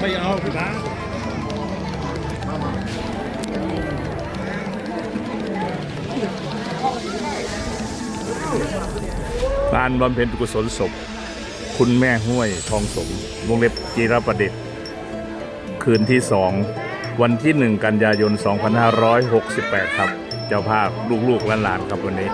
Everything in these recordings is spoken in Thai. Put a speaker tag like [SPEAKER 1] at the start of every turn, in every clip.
[SPEAKER 1] ไม่
[SPEAKER 2] เอานะ
[SPEAKER 1] งา
[SPEAKER 2] น
[SPEAKER 3] บำเพ็ญกุศลศพ คุณแม่ห้วยทองสมวงเล็บจีรประเดชคืนที่สองวันที่หนึ่งกันยายน 2568 ครับ เจ้าภาพลูกๆหลานๆครับวันนี้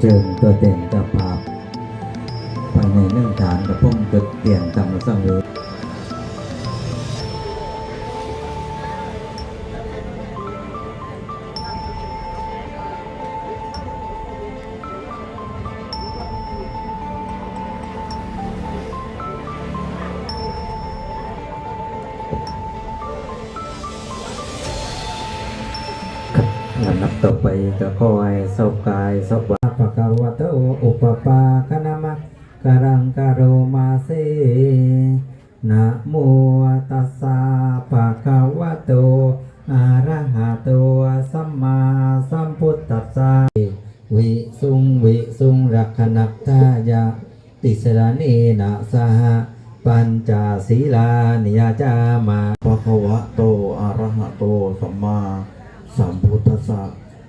[SPEAKER 4] เด่นเจิญตัวเด่นเจ้าภาพภายในเรื่องฐานกับพุ่มจุดเตียนตำรวจสังเวยลำดับต่อไปก็ขอให้สบกายสบวา อุปปาคณามะการังกโรมาเซนะโมตัสสะปะกาวะโตอะระหะโตสัมมาสัมพุทธัสสะวิสุงวิสุงรักขณัตถายะติสรณีนะสหปัญจศีลานิยจามา
[SPEAKER 5] ภะคะวะโตอะระหะโตสัมมาสัมพุทธัสสะ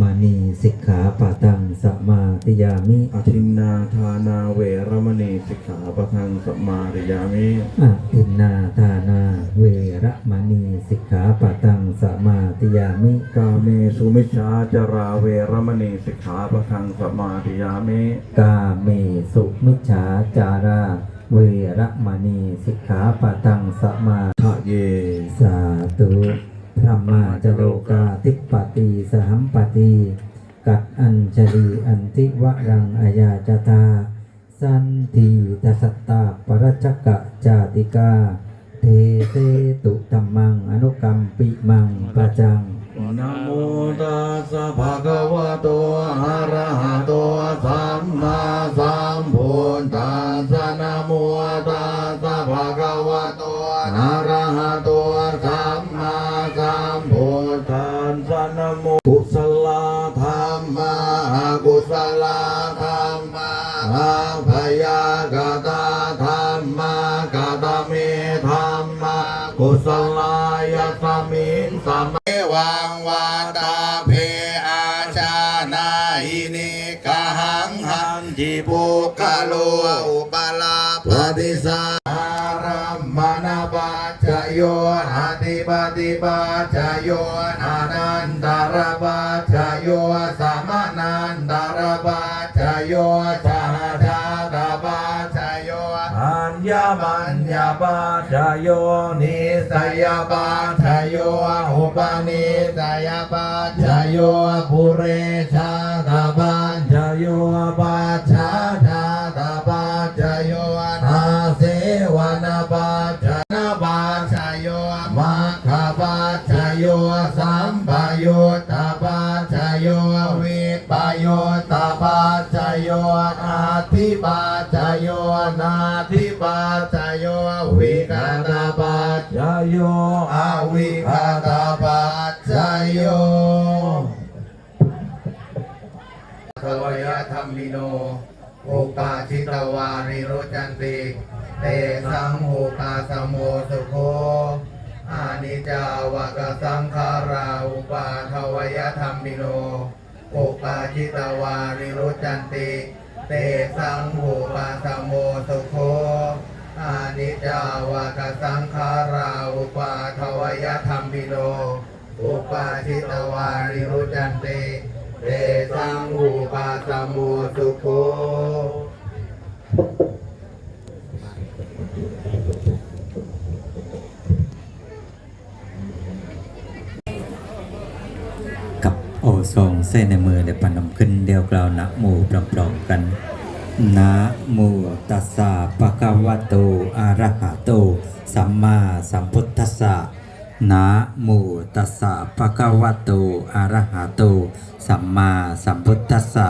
[SPEAKER 4] มานีสิกขาปะตังสมาธิยามิ
[SPEAKER 5] อทินนาทานาเวรมณีสิกขาปะทังสมาริยามิ
[SPEAKER 4] อะอินนาทานาเวระมณีสิกขาปะตังสมาธิยามิ
[SPEAKER 5] กาเมสุมิชฌาจาราเวรมณีสิกขาปะทังสมาริยามิ
[SPEAKER 4] กาเมสุมิจฉาจาราเวระมณีสิกขาปะตังสมา
[SPEAKER 5] ทะเย
[SPEAKER 4] สาธุ พรรมาจโรกาติปปติสหัมปติกัดอัญชลีอันติวรังอายาจตา สันทีตสัตตาปรชกะจาติกา เทเตตุตัมมังอนุกรรมปิมังปะจัง
[SPEAKER 5] นะโมตัสสะภะคะว กุศลธรรมะพยากตาธรรมะกตเมธรรมะกุศลายสมิงสมวังวา จจโยนาติปฏิปัจจโยนานันตารปัจจโยสัมนันตารปัจจโยสหชาตปัจจโยอัญญมัญญปัจจโยนิสยปัจจโยอุปนิสยปัจจโยปุเรชาตปัจจโยปัจจา วิคาตปัจจโยทวยธรรมิโนโอกาชิตวาริโรจันติเตสังโหกาสโมสุโคอานิจาวกสังขาราอุปาทวยธรรมิโนโอกาชิตวาริโรจันติเตสังโหกาสโมสุโค อานิจจาวกสังขาราอุปาทวยธรรมิโน อุปาชิตวาริรุจันเตเตสังอุปาสมุสุโค
[SPEAKER 4] กับโอทรงเส้นในมือและปนมขึ้นเดียวกล่าวนะโมพร้อมๆกัน นะโมตัสสะปะคะวะโตอะระหะโต สัมมาสัมพุทธัสสะนะโมตัสสะปะคะวะโตอะระหะโต สัมมาสัมพุทธัสสะ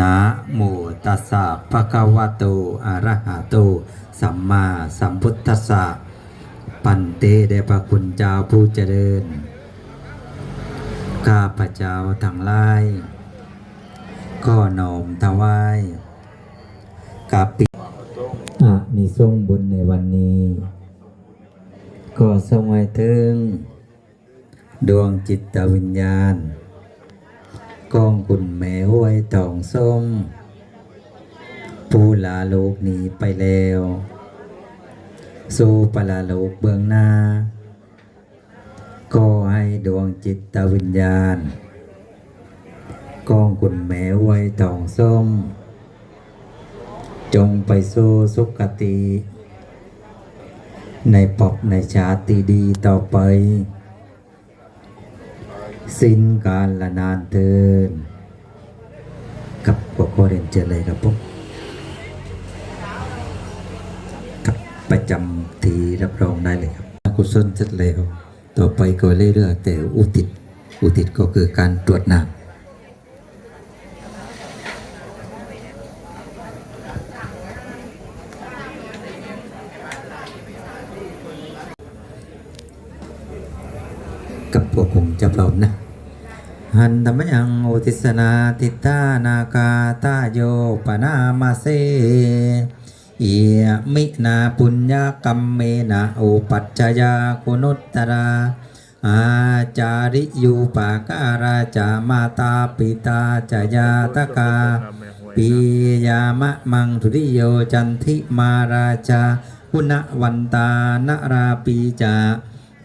[SPEAKER 4] นะโมตัสสะปะคะวะโตอะระหะโต สัมมาสัมพุทธัสสะปันเตเดพระคุณเจ้าผู้เจริญ ข้าพเจ้าทั้งหลายก็น้อมถวาย กับปิอานิสงบุญในวันนี้ ก็ทรงให้ถึง ดวงจิตวิญญาณ กองคุณแม่ห้วยทองส้ม ผู้ลาโลกนี้ไปแล้วสู่ปลาโลกเบื้องหน้า ก็ให้ดวงจิตวิญญาณ กองกุนแม้ไว้ทองส้ม จงไปสู่สุคติ ในปอบในชาติดีต่อไป สิ้นการละนานเทินกับกวกเรียนเจอเลยครับผมกับประจำทีรับรองได้เลยครับกุศลเสร็จแล้วต่อไปก็เรื่อยๆแต่อุทิศอุทิศก็คือการตรวจน้ำ กับพวกผมจะพร้อมนะหันธรรมยังโอทิสนาทิตานาคาตาโยปนามาเซเอียมินาปุญญากรรมเมนะโอปัจจยาคุณุตตราอาจาริยูปาการาจามาตาปิตาจายาตกาปียามะมังทุริโยจันทิมาราชากุณวันตานราปีจา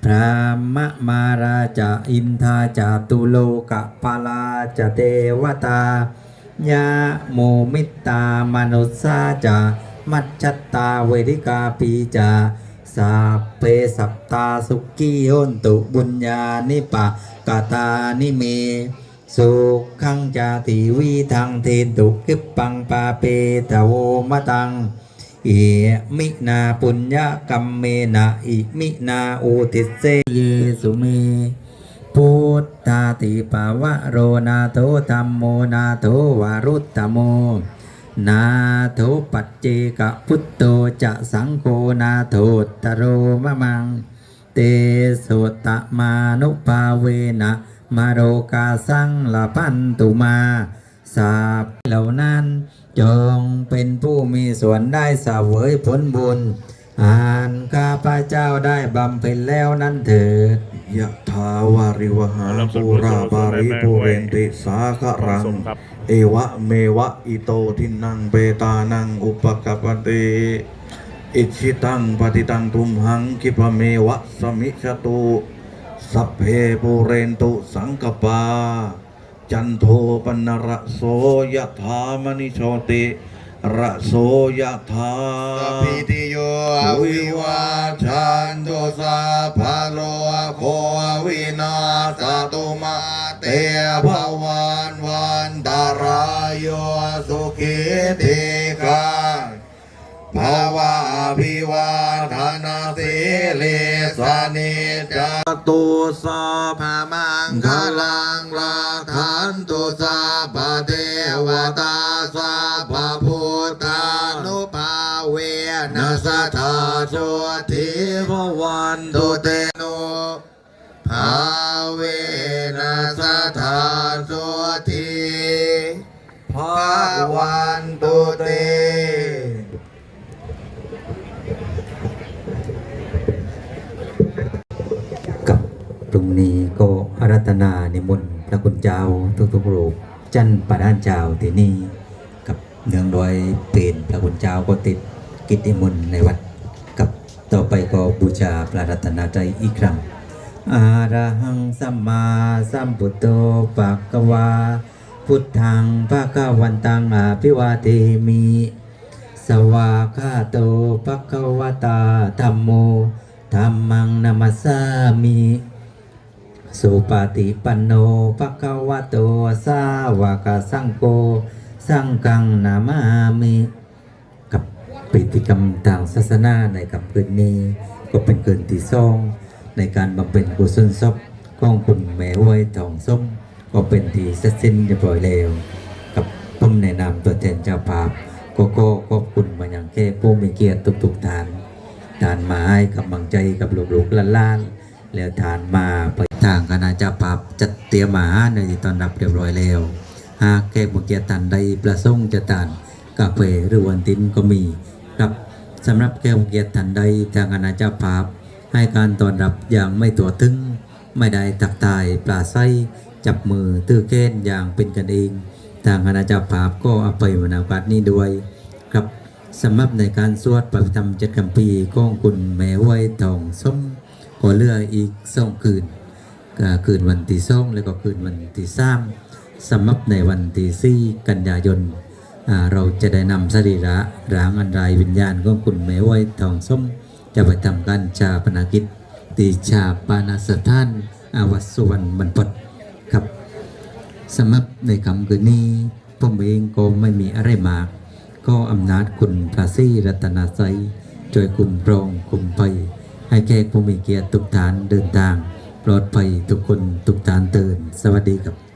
[SPEAKER 4] พรามะมาราจาอินทาจาตุโลกะปาลาจเทวตายาโมมิตตามนุสาจามัจจตตาเวริกาปีจาสัพเพสัตตาสุขีโนตุบุญญานิปะกาตานิเม สุขังจาติวีทังเทนตุกิปปังปาเปตะโวมะตัง เอมินาปุญญกรรมเมนะอิมินาอุทิเสเยสุเมพุทธาติปาวะโรนาโทธรรมโมนาโทวารุตตโม นาโทปัจเจกพุทโตจะสังโฆนาโทตโรมะมัง เตโสตมานุภาเวนะมาโรกาสังละพันตุมาสาบเหล่านั้น จงเป็นผู้มีส่วนได้เสวยผลบุญอ่านข้าพระเจ้าได้บำเพ็ญแล้วนั้นเถิด
[SPEAKER 5] ยะถาวาริวหาปูราบาริปุเรนติสาครัง
[SPEAKER 3] ครับ
[SPEAKER 5] เอวะเมวะอิโตทินังเปตานังอุปกัปปติอิชิตังปฏิตังทุมหังคิปะเมวะสมิชตุสัพเพปุเรนตุสังกปา จันโทปนระโสยะถามณิโชติระโสยะถา
[SPEAKER 2] สัพพิติโยวิวาชันโตสาภาโลโควินาสตุมาเตภวันวันตารายโยสุขิติกาภาวะอภิวาทนาสิเลสานิจา
[SPEAKER 5] ตุสา
[SPEAKER 2] พามังคลังลาทันตุสาปเทวตาสาปพุทธานุภาเวนัสทธาสุทิ
[SPEAKER 5] พวัน
[SPEAKER 2] ตุเตโนภาเวนัสทธาสุทิภาวันตุเต
[SPEAKER 4] กับตรงนี้ ก็อารัตนาในมนต์พระคุณเจ้าทุกๆรูปจันปะด้านเจ้าที่นี่กับเนื่องโดยเป็นพระคุณเจ้าก็ติดกิจนิมนต์ในวัดกับต่อไปก็บูชาพระรัตนตรัยอีกครั้งอาระหังสัมมาสัมพุทโธปะกวา พุทธังภะคะวันตังอาภิวาเทมิ สวาคาโตภะคะวตาธัมโมธัมมังนัมสสามิ สุปฏิปันโนภะคะวะโตสาวกสังโฆสังฆังนามามิกับพิธีกรรมทางศาสนาในกับคืนนี้ ก็เป็นคืนที่สองในการบำเพ็ญกุศลศพของคุณแม่ห้วยทองส้มก็เป็นที่เสร็จสิ้นเรียบร้อยแล้ว กับผมแนะนำตัวแทนเจ้าภาพก็ก็ขอบคุณมาอย่างแก่ผู้มีเกียรติทุกๆทานทานมาให้กำลังใจกับลูกๆล้านๆแล้วทานมา ทางคณะเจ้าภาพจัดเตรียมอาหารในตอนรับเรียบร้อยแล้ว หากแขกผู้เกียรติท่านใดประสงค์จะทานกาแฟหรือวันตินก็มีครับสำหรับแขกผู้เกียรติท่านใดทางคณะเจ้าภาพ ให้การต้อนรับอย่างไม่ตัวตึง ไม่ได้ตักตายปลาไส้จับมือตื้อเก้นอย่างเป็นกันเอง ทางคณะเจ้าภาพก็อภัยมนาการนี้ด้วยครับสำหรับในการสวดปฏิธรรมเจ็ดคำปีของคุณแม่ไว้ทองส้มก็เลืออีกสองคืน คืนวันที่สองแล้วก็คืนวันที่สามสำหรับในวันที่สี่กันยายนเราจะได้นำสรีระร่างอันไรวิญญาณของคุณแม่ไว้ทองส้ม จะไปทำการชาปนกิจตีชาปานสถานอาวัสุวรรณบรรพตครับสำหรับในคำคืนนี้ผมเองก็ไม่มีอะไรมาก ก็อำนาจคุณพระศรีรัตนไสยช่วยคุ้มรองคุ้มภัยให้แขกผู้มีเกียรติทุกท่านเดินทาง ปลอดภัยทุกคนทุกทานเตือนสวัสดีครับ